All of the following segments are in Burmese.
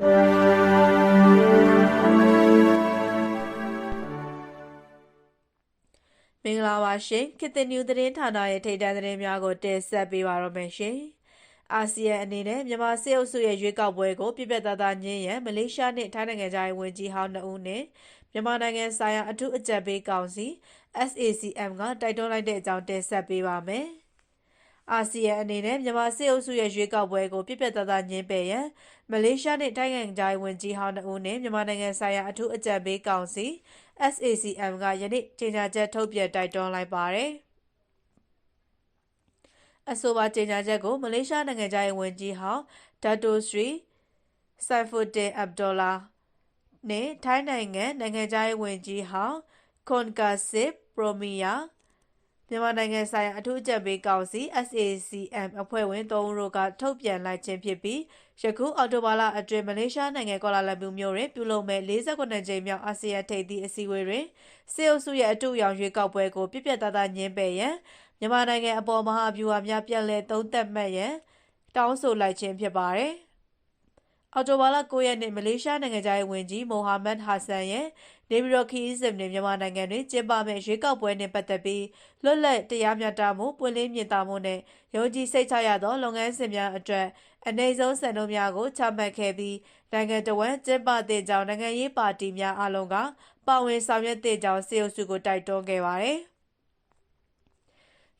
မင်္ဂလာပါရှင်ခေတ်သစ်နျူသတင်းဌာနရဲ့ထိပ်တန်းသတင်းများကိုတင်ဆက်ပေးပါရမယ်ရှင်အာဆီယံအနေနဲ့မြန်မာစစ်အုပ်စုရဲ့ရွေးကောက်ပွဲကိုပြပြတသားညင်းရန်မလေးရှားနှင့်ထိုင်းနိုင်ငံသားဝန်ကြီးဟောင်းနှစ်ဦးနှင့်မြန်မာနိုင်ငံဆိုင်ရာအထူးအကြံပေးကောင်စီ SACM ကတိုက်တွန်းလိုက်တဲ့အကြောင်းတင်ဆက်ပေးပါမယ် အာဆီယံအနေနဲ့မြန်မာစစ်အုပ်စုရဲ့ရွေးကောက်ပွဲကိုပြပြတသားညင်းပယ်ရန်မလေးရှားနှင့်ထိုင်းနိုင်ငံသားဝန်ကြီးဟောင်းနှစ်ဦးနှင့်မြန်မာနိုင်ငံဆိုင်ရာအထူးအကြံပေးကောင်စီ SACM ကယနေ့ကြေညာချက်ထုတ်ပြန်တိုက်တွန်းလိုက်ပါတယ်။အဆိုပါကြေညာချက်ကိုမလေးရှားနိုင်ငံသားရေးဝန်ကြီးဟောင်းဒတ်တိုစရီဆိုင်ဖူတင်အဗ်ဒေါ်လာနဲ့ထိုင်းနိုင်ငံနိုင်ငံသားရေးဝန်ကြီးဟောင်းခွန်ကာစစ်ပရိုမီယာ မြန်မာနိုင်ငံဆိုင်ရာအထူးအကြံပေးကောင်စီ SACM အဖွဲ့ဝင်၃ဦးတို့ကထုတ်ပြန်လိုက်ခြင်းဖြစ်ပြီးယခုအော်တိုဘာလအတွင်းမလေးရှားနိုင်ငံကွာလာလမ်ပူမြို့တွင်ပြုလုပ်မဲ့49ကြိမ်မြောက်အာဆီယံထိပ်သီးအစည်းအဝေးတွင်စေအုပ်စုရဲ့အတူရောင်ရွေးကောက်ပွဲကိုပြပြတသားညင်းပယ်ရန်မြန်မာနိုင်ငံအပေါ်မဟာဗျူဟာများပြန်လည်သုံးသပ်မှတ်ရန်တောင်းဆိုလိုက်ခြင်းဖြစ်ပါတယ်။ အော်တိုဘာလ9ရက်နေ့မလေးရှားနိုင်ငံသားဝန်ကြီးမိုဟာမက်ဟာဆန်ရဲ့နေပြည်တော်ခီးစင်နဲ့မြန်မာနိုင်ငံတွင်ကျင်းပမယ့်ရွေးကောက်ပွဲနှင့်ပတ်သက်ပြီးလွတ်လပ်တရားမျှတမှုပွင့်လင်းမြင်သာမှုနှင့်ယုံကြည်စိတ်ချရသောလုပ်ငန်းစဉ်များအတွက်အနေဆုံးစံနှုန်းများကိုချမှတ်ခဲ့ပြီးနိုင်ငံတော်ဝန်ကျင်းပသည့်ကြောင့်နိုင်ငံရေးပါတီများအလုံးကပါဝင်ဆောင်ရွက်သည့်ကြောင့်စေအုပ်စုကိုတိုက်တွန်းခဲ့ပါသည်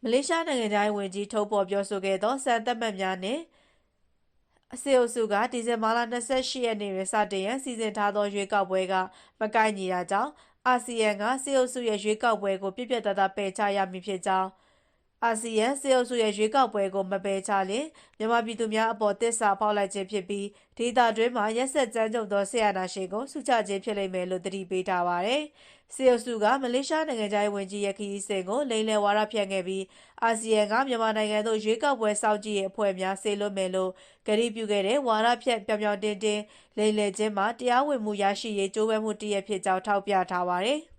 မလေးရှားနိုင်ငံသားဝန်ကြီးထုတ်ပေါ်ပြောဆိုခဲ့သောစံသတ်မှတ်များနှင့် အစီအုပ်စုကဒီဇင်ဘာလ28ရက်နေ့တွင်စတင်ရန်စီစဉ်ထားသောရွေးကောက်ပွဲကမကိုက်ညီတာကြောင့်အာဆီယံကစီအုပ်စုရဲ့ရွေးကောက်ပွဲကိုပြပြတသားပယ်ချရမည်ဖြစ်ကြောင်း အာဆီယံစေအုပ်စုရဲ့ရွေးကောက်ပွဲကိုမပယ်ချလျင်မြန်မာပြည်သူများအပေါ်တစ္ဆာဖောက်လိုက်ခြင်းဖြစ်ပြီးဒေသတွင်းမှာရက်ဆက်ကြမ်းကြုတ်သောဆရာနာရှင်ကိုစုချခြင်းဖြစ်လိမ့်မယ်လို့တတိပေးထားပါတယ်။စေအုပ်စုကမလေးရှားနိုင်ငံသားဝန်ကြီးရဲ့ခရီးစဉ်ကိုလိမ်လည်ဝါဒဖြန့်ခဲ့ပြီးအာဆီယံကမြန်မာနိုင်ငံသို့ရွေးကောက်ပွဲစောင့်ကြည့်ရေးအဖွဲ့များဆေလွတ်မယ်လို့ကတိပြုခဲ့တဲ့ဝါဒဖြန့်ပြောင်ပြောင်တင်းတင်းလိမ်လည်ခြင်းမှာတရားဝင်မှုရရှိရေးကြိုးပမ်းမှုတရဖြစ်ကြောင်းထောက်ပြထားပါတယ်။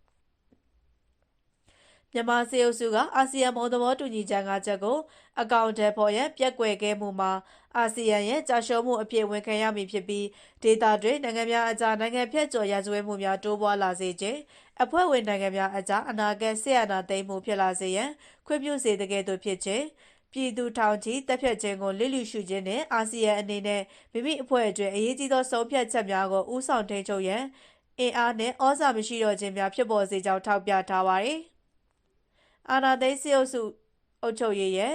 မြန်မာစေအုပ်စုကအာဆီယံဘုံသဘောတူညီချက်၅ချက်ကိုအကောင့်ထဲပေါ်ရန်ပြက်ကွယ်ခဲ့မှုမှာအာဆီယံရဲ့ကြာရှုံးမှုအပြည့်ဝန်ခံရမည်ဖြစ်ပြီးဒေတာတွင်နိုင်ငံများအကြားနိုင်ငံဖြတ်ကျော်ရဇဝဲမှုများတိုးပွားလာစေခြင်းအဖွဲ့ဝင်နိုင်ငံများအကြားအနာဂတ်ဆက်အနာသိမ်းမှုဖြစ်လာစေရန်ခွင့်ပြုစေတကယ်သို့ဖြစ်ခြင်းပြည်သူထောင်ချီတပ်ဖြတ်ခြင်းကိုလစ်လျူရှုခြင်းနဲ့အာဆီယံအနေနဲ့မိမိအဖွဲ့အတွင်းအရေးကြီးသောဆုံးဖြတ်ချက်များကိုဥဆောင်ထိန်းချုပ်ရန်အင်အားနဲ့ဩဇာမရှိတော့ခြင်းများဖြစ်ပေါ်စေကြောင်းထောက်ပြထားပါသည် အာနာသိန်းစစ်အုပ်စုအုပ်ချုပ်ရေးရဲ့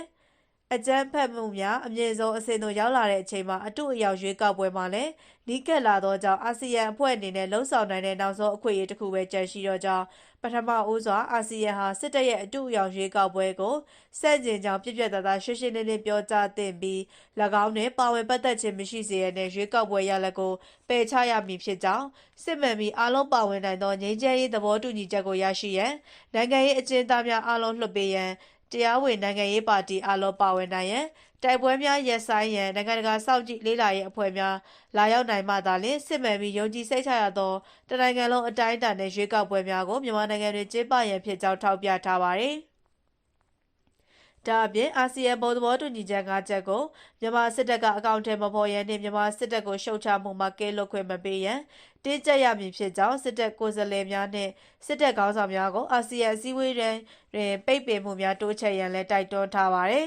အကြမ်းဖက်မှုများအမြင့်ဆုံးအဆင့်သို့ရောက်လာတဲ့အချိန်မှာအတူအရောက်ရွေးကောက်ပွဲမှာလည်းနီးကပ်လာသောကြောင့်အာဆီယံအဖွဲ့အနေနဲ့လှုံ့ဆော်နိုင်တဲ့နောက်ဆုံးအခွင့်အရေးတစ်ခုပဲကြန့်ရှိတော့ကြောင်းပထမဦးစွာအာဆီယံဟာစစ်တပ်ရဲ့အတူအရောက်ရွေးကောက်ပွဲကိုစန့်ကျင်ကြောင်းပြပြတသားရှင်းရှင်းလင်းလင်းပြောကြားသင့်ပြီး၎င်းနှင့်ပါဝင်ပတ်သက်ခြင်းမရှိစေရတဲ့ရွေးကောက်ပွဲရလဒ်ကိုပယ်ချရမည်ဖြစ်ကြောင်းစစ်မှန်ပြီးအားလုံးပါဝင်နိုင်သောငြိမ်းချမ်းရေးသဘောတူညီချက်ကိုရရှိရန်နိုင်ငံရေးအကျဉ်းသားများအားလုံးလွှတ်ပေးရန် တရားဝင်နိုင်ငံရေးပါတီအလုံးပါဝင်နိုင်ရန်တိုက်ပွဲများရပ်ဆိုင်းရန်နိုင်ငံတကာစောင့်ကြည့်လေးလာရေးအဖွဲ့များလာရောက်နိုင်မှသာလျှင်စစ်မှန်ပြီးယုံကြည်စိတ်ချရသောတနိုင်ငံလုံးအတိုင်းအတာနဲ့ရွေးကောက်ပွဲများကိုမြန်မာနိုင်ငံတွင်ကျင်းပရန်ဖြစ်ကြောင်းထောက်ပြထားပါသည် ဒါအပြင်အာဆီယံဘုံသဘောတူညီချက်၅ချက်ကိုမြန်မာစစ်တပ်ကအကောင့်ထဲမပေါ်ရန်နှင့်မြန်မာစစ်တပ်ကိုရှုတ်ချမှုမှာကဲလွတ်ခွင့်မပေးရန်တင်းကျပ်ရမည်ဖြစ်ကြောင်းစစ်တပ်ကိုယ်စားလှယ်များနှင့်စစ်တပ်ခေါင်းဆောင်များကိုအာဆီယံအစည်းအဝေးတွင်ပိတ်ပင်မှုများတိုးချဲ့ရန်လည်းတိုက်တွန်းထားပါသည်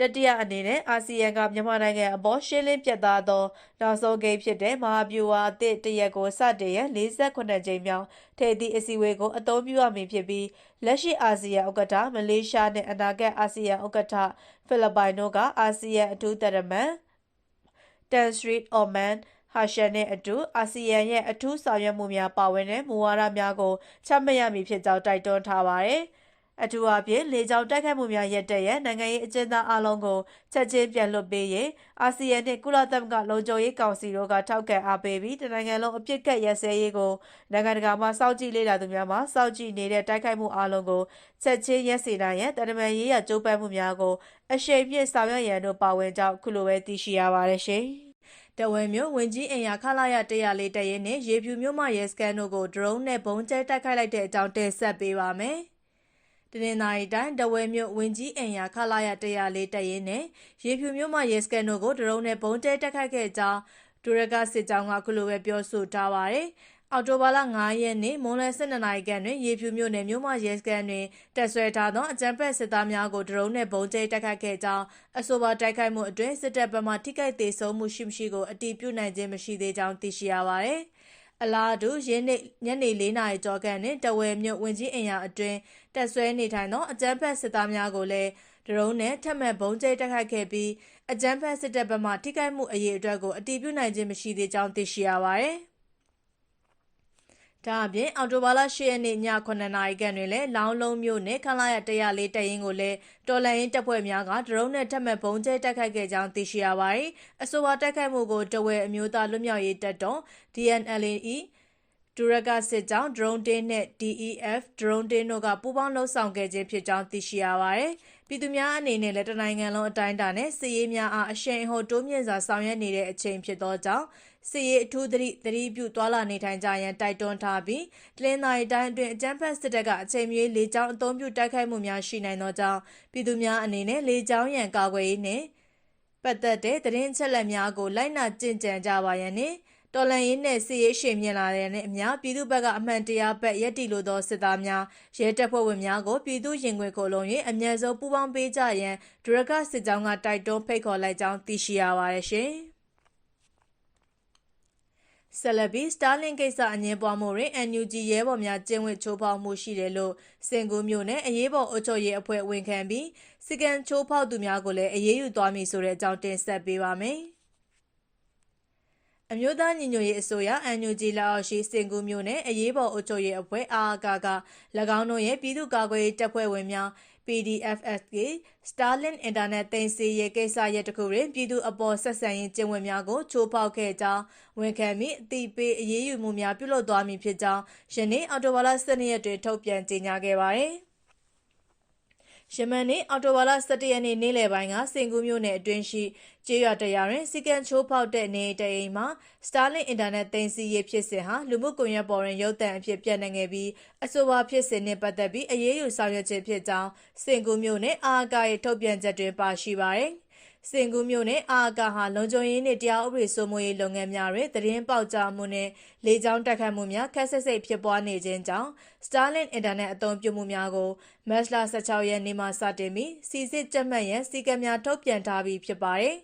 တတိယအနေနဲ့အာဆီယံကမြန်မာနိုင်ငံအပေါ်ရှင်းလင်းပြတ်သားသောနောက်ဆုံးဂိမ်းဖြစ်တဲ့မဟာဗျူဟာအသစ်တရက်ကိုစတင်ရန်48ကြိမ်မြောက်ထိပ်သီးအစည်းအဝေးကိုအသုံးပြုရမည်ဖြစ်ပြီးလက်ရှိအာဆီယံဥက္ကဋ္ဌမလေးရှားနဲ့အနာဂတ်အာဆီယံဥက္ကဋ္ဌဖိလစ်ပိုင်တို့ကအာဆီယံအထူးတရမန်တန်စထရစ်အော်မန်ဟာရှန်နဲ့အတူအာဆီယံရဲ့အထူးဆောင်ရွက်မှုများပါဝင်တဲ့မူဝါဒများကိုချမှတ်ရမည်ဖြစ်ကြောင်းတိုက်တွန်းထားပါတယ်။ အထူးအဖြင့်လေကြောင်းတိုက်ခိုက်မှုများရပ်တန့်ရန်နိုင်ငံရေးအကျဉ်းသားအလုံးကိုချက်ချင်းပြန်လွှတ်ပေးရေးအာဆီယံနှင့်ကုလသမဂ္ဂလုံခြုံရေးကောင်စီတို့ကထောက်ခံအားပေးပြီးတနိုင်ငံလုံးအပြစ်ကတ်ရစဲရေးကိုနိုင်ငံတကာမှစောင့်ကြည့်လေ့လာသူများမှစောင့်ကြည့်နေတဲ့တိုက်ခိုက်မှုအလုံးကိုချက်ချင်းရပ်စေနိုင်ရန်တရမန်ရေးရကြိုးပမ်းမှုများကိုအရှိန်ပြည့်ဆောင်ရွက်ရန်တို့ပါဝင်ကြောင်းခုလိုပဲသိရှိရပါတယ်ရှင်တဝဲမျိုးဝင်ကြီးအင်ယာခလာရ104တရဲနဲ့ရေဖြူမျိုးမရဲစကန်တို့ကိုဒရုန်းနဲ့ဘုံကျဲတိုက်ခိုက်လိုက်တဲ့အကြောင်းတင်ဆက်ပေးပါမယ်။ တနင်္သာရီတိုင်းတဝဲမြို့ဝင်းကြီးအင်ယာခလာရ104တပ်ရင်းနဲ့ရေဖြူမြို့မှရဲစကန်တို့ကိုဒရုန်းနဲ့ဘုံကျဲတက်ခတ်ခဲ့ကြောင်းဒူရကစစ်ကြောင်းကခုလိုပဲပြောဆိုထားပါတယ်။အော်တိုဘာလ9ရက်နေ့မွန်းလယ်12နာရီခန့်တွင်ရေဖြူမြို့နယ်မြို့မရဲစကန်တွင်တက်ဆွဲထားသောအကြမ်းဖက်စစ်သားများကိုဒရုန်းနဲ့ဘုံကျဲတက်ခတ်ခဲ့ကြောင်းအဆိုပါတိုက်ခိုက်မှုအတွင်းစစ်တပ်ဘက်မှထိခိုက်သေးဆုံးမှုရှိမရှိကိုအတည်ပြုနိုင်ခြင်းမရှိသေးကြောင်းသိရှိရပါတယ်။ အလားတူရင်းနေ့ညနေ၄နာရီကျော်ခန့်တွင်တဝယ်မြို့ဝင်ကြီးအင်ယာအတွင်းတက်ဆွဲနေထိုင်သောအကြမ်းဖက်စစ်သားများကိုလည်းဒရုန်းနဲ့ထက်မှတ်ဘုံကျဲတိုက်ခိုက်ခဲ့ပြီးအကြမ်းဖက်စစ်တပ်ဘက်မှထိခိုက်မှုအရေးအတွက်ကိုအတည်ပြုနိုင်ခြင်းမရှိသေးကြောင်းသိရှိရပါသည်။ ဒါအပြင်အော်တိုဘာလ10ရက်နေ့ည9နာရီခန့်တွင်လည်းလောင်းလုံးမြို့နယ်ခလာရ104တပ်ရင်းကိုလည်းတော်လန်ရင်တပ်ဖွဲ့များကဒရုန်းနဲ့ထပ်မံပုံကျဲတိုက်ခိုက်ခဲ့ကြောင်းသိရှိရပါတယ်။အဆိုပါတိုက်ခိုက်မှုကိုတဝဲအမျိုးသားလွတ်မြောက်ရေးတပ်တော် DNLE ဒူရကစစ်ကြောင်း drone တင်းနဲ့ DEF drone တင်းတို့ကပူးပေါင်းလှုပ်ဆောင်ခဲ့ခြင်းဖြစ်ကြောင်းသိရှိရပါတယ်။ ပြည်သူများအနေနဲ့လည်းတနိုင်ငံလုံးအတိုင်းအတာနဲ့စစ်ရေးများအားအရှိန်အဟုန်တိုးမြင့်စွာဆောင်ရွက်နေတဲ့အချိန်ဖြစ်သောကြောင့်စစ်ရေးအထူးသတိသတိပြုသွာလာနေထိုင်ကြရန်တိုက်တွန်းထားပြီးတလင်းတိုင်းတိုင်းအတွင်းအကြမ်းဖက်စစ်တပ်ကအချိန်မြေလေကြောင်းအုံပြုတိုက်ခိုက်မှုများရှိနိုင်သောကြောင့်ပြည်သူများအနေနဲ့လေကြောင်းရန်ကာကွယ်ရေးနှင့်ပတ်သက်တဲ့သတင်းချက်လက်များကိုလိုက်နာကျင့်ကြံကြပါရန်နှင့် တော်လန်ရေးနဲ့စီရေးရှင်မြင်လာတဲ့နဲ့အများပြည်သူဘက်ကအမှန်တရားဘက်ရက်တီလိုသောစစ်သားများရဲတပ်ဖွဲ့ဝင်များကိုပြည်သူရင်ခွင်ကိုလုံး၍အမြဲဆုံးပူးပေါင်းပေးကြရန်ဒရဂစစ်ကြောင်းကတိုက်တွန်းဖိတ်ခေါ်လိုက်ကြောင်းသိရှိရပါတယ်ရှင်။ဆလဘီစတာလင်ကိစ္စအငင်းပွားမှုတွင် NUG ရဲဘော်များကျင်းဝတ်ချိုးဖောက်မှုရှိတယ်လို့စင်ကူမျိုးနဲ့အရေးပေါ်အုပ်ချုပ်ရေးအဖွဲ့ဝန်ခံပြီးစီကံချိုးဖောက်သူများကိုလည်းအရေးယူသွားမည်ဆိုတဲ့အကြောင်းတင်ဆက်ပေးပါမယ်။ အမျိုးသားညီညွတ်ရေးအစိုးရ NUG လက်အောက်ရှိစင်ကူမျိုးနဲ့အရေးပေါ်အုပ်ချုပ်ရေးအဖွဲ့အာကာက၎င်းတို့ရဲ့ပြည်သူ့ကာကွယ်ရေးတပ်ဖွဲ့ဝင်များ PDFSK Starlink Internet သိမ်းဆည်းရေးကိစ္စရပ်တစ်ခုတွင်ပြည်သူအပေါ်ဆက်ဆံရေးကျင့်ဝတ်များကိုချိုးဖောက်ခဲ့ကြောင်းဝန်ခံမိအတိပေးအရေးယူမှုများပြုလုပ်သွားမည်ဖြစ်ကြောင်းယနေ့အော်တိုဘာလ12ရက်တွင်ထုတ်ပြန်ကြေညာခဲ့ပါသည်။ ယမန်နေ့အော်တိုဘာလ17ရက်နေ့နေ့လယ်ပိုင်းကစင်ကူးမြို့နယ်အတွင်းရှိကျေးရွာတရာတွင်စီကံချိုးဖောက်တဲ့နေတအိမ်မှာ Starlink Internet သိမ်းဆည်းရေးဖြစ်စဉ်ဟာလူမှုကွန်ရက်ပေါ်တွင်ရုပ်သံအဖြစ်ပြန့်နှံ့ခဲ့ပြီးအဆိုပါဖြစ်စဉ်နှင့်ပတ်သက်ပြီးအရေးယူဆောင်ရွက်ခြင်းဖြစ်ကြောင်းစင်ကူးမြို့နယ်အာကာရဲ့ထုတ်ပြန်ချက်တွင်ပါရှိပါသည်။ စင်ကူးမြို့နယ်အာကာဟာလုံခြုံရေးနှင့်တရားဥပဒေစိုးမိုးရေးလုပ်ငန်းများတွင်သတင်းပေါက်ကြားမှုနှင့်လေကြောင်းတက်ခတ်မှုများခက်ဆက်စိတ်ဖြစ်ပွားနေခြင်းကြောင့် Starlink Internet အသုံးပြုမှုများကိုမတ်လ16ရက်နေ့မှစတင်ပြီးစီစစ်ကြက်မှတ်ရန်စီကံများထုတ်ပြန်ထားပြီးဖြစ်ပါတယ်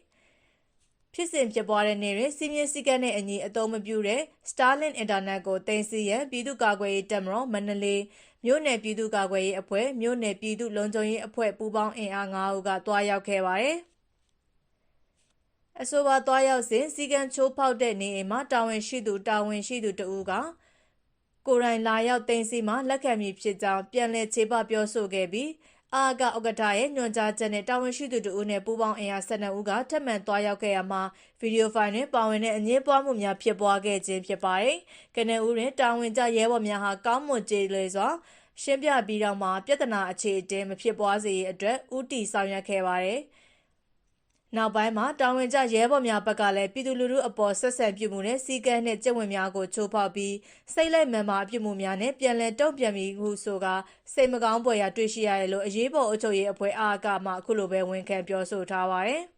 ။ဖြစ်စဉ်ဖြစ်ပွားတဲ့နေ့တွင်စီမင်းစည်းကမ်းနဲ့အညီအသုံးမပြုတဲ့ Starlink Internet ကိုတင်စီရန်ပြည်သူ့ကာကွယ်ရေးတပ်မတော်မန္တလေးမြို့နယ်ပြည်သူ့ကာကွယ်ရေးအဖွဲ့မြို့နယ်ပြည်သူ့လုံခြုံရေးအဖွဲ့ပူးပေါင်းအင်အား9ဦးကတွားရောက်ခဲ့ပါတယ်။ အဆိုပါသွားရောက်စဉ်စီကံချိုးဖောက်တဲ့နေအိမ်မှာတာဝန်ရှိသူတာဝန်ရှိသူတဦးကကိုရိုင်းလာရောက်တင်စီမှာလက်ခံမည်ဖြစ်ကြောင်းပြန်လည်ခြေပပြောဆိုခဲ့ပြီးအာကဥက္ကဋ္ဌရဲ့ညွှန်ကြားချက်နဲ့တာဝန်ရှိသူတို့နဲ့ပူးပေါင်းအင်အား12ဦးကထပ်မံသွားရောက်ခဲ့ရမှာဗီဒီယိုဖိုင်တွင်ပါဝင်တဲ့အငြင်းပွားမှုများဖြစ်ပွားခဲ့ခြင်းဖြစ်ပါတယ်။ကနဦးတွင်တာဝန်ကျရဲဘော်များဟာကောင်းမွန်ကြေလွယ်စွာရှင်းပြပြီးတော့မှပြဿနာအခြေအတင်းမဖြစ်ပွားစေရေးအတွက်ဥတီဆောင်ရွက်ခဲ့ပါတယ်။ နောက်ပိုင်းမှာတာဝန်ကျရဲဘော်များဘက်ကလည်းပြည်သူလူထုအပေါ်ဆက်ဆံပြုမှုနဲ့စီကံနဲ့ကြက်ဝင်များကိုချိုးဖောက်ပြီးစိတ်လိုက်မှန်မာပြုမှုများနဲ့ပြန်လည်တုံ့ပြန်ပြီးဟုဆိုကစိတ်မကောင်းဖွယ်ရာတွေ့ရှိရတယ်လို့အရေးပေါ်အုပ်ချုပ်ရေးအဖွဲ့အားကမှအခုလိုပဲဝန်ခံပြောဆိုထားပါတယ်။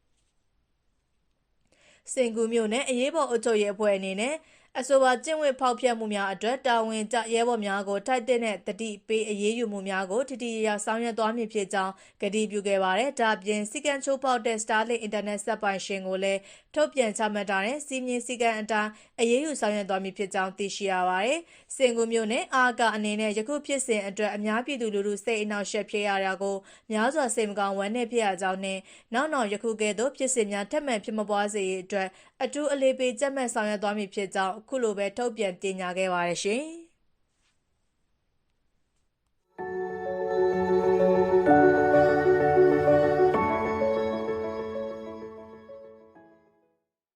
စင်ကူမျိုးနဲ့အရေးပေါ်အုပ်ချုပ်ရေးအဖွဲ့အနေနဲ့ အဆိုပါကျင့်ဝတ်ဖောက်ဖျက်မှုများအတွက်တာဝန်ကျရဲဘော်များကိုထိုက်တဲ့တတိပေးအရေးယူမှုများကိုထိထိရဆောင်ရွက်သွားမည်ဖြစ်ကြောင်းကတိပြုခဲ့ပါတယ်။ဒါ့ပြင်စီကံချိုးဖောက်တဲ့ Starlink Internet ဆက်ပိုင်ရှင်ကိုလည်းထုတ်ပြန်ချမှတ်ထားတဲ့စီမင်းစီကံအတိုင်းအရေးယူဆောင်ရွက်သွားမည်ဖြစ်ကြောင်းသိရှိရပါတယ်။စင်ကူမျိုးနဲ့အာကအနေနဲ့ယခုဖြစ်စဉ်အတွက်အများပြည်သူလူထုစိတ်အနှောက်အယှက်ဖြစ်ရတာကိုများစွာစိတ်မကောင်းဝမ်းနည်းဖြစ်ရကြောင်းနဲ့နောက်နောက်ယခုကဲ့သို့ဖြစ်စဉ်များထပ်မံဖြစ်မပွားစေရေးအတွက်အထူးအလေးပေးကြက်မှတ်ဆောင်ရွက်သွားမည်ဖြစ်ကြောင်းအခုလိုပဲထုတ်ပြန်ကြေညာခဲ့ပါတယ်ရှင်။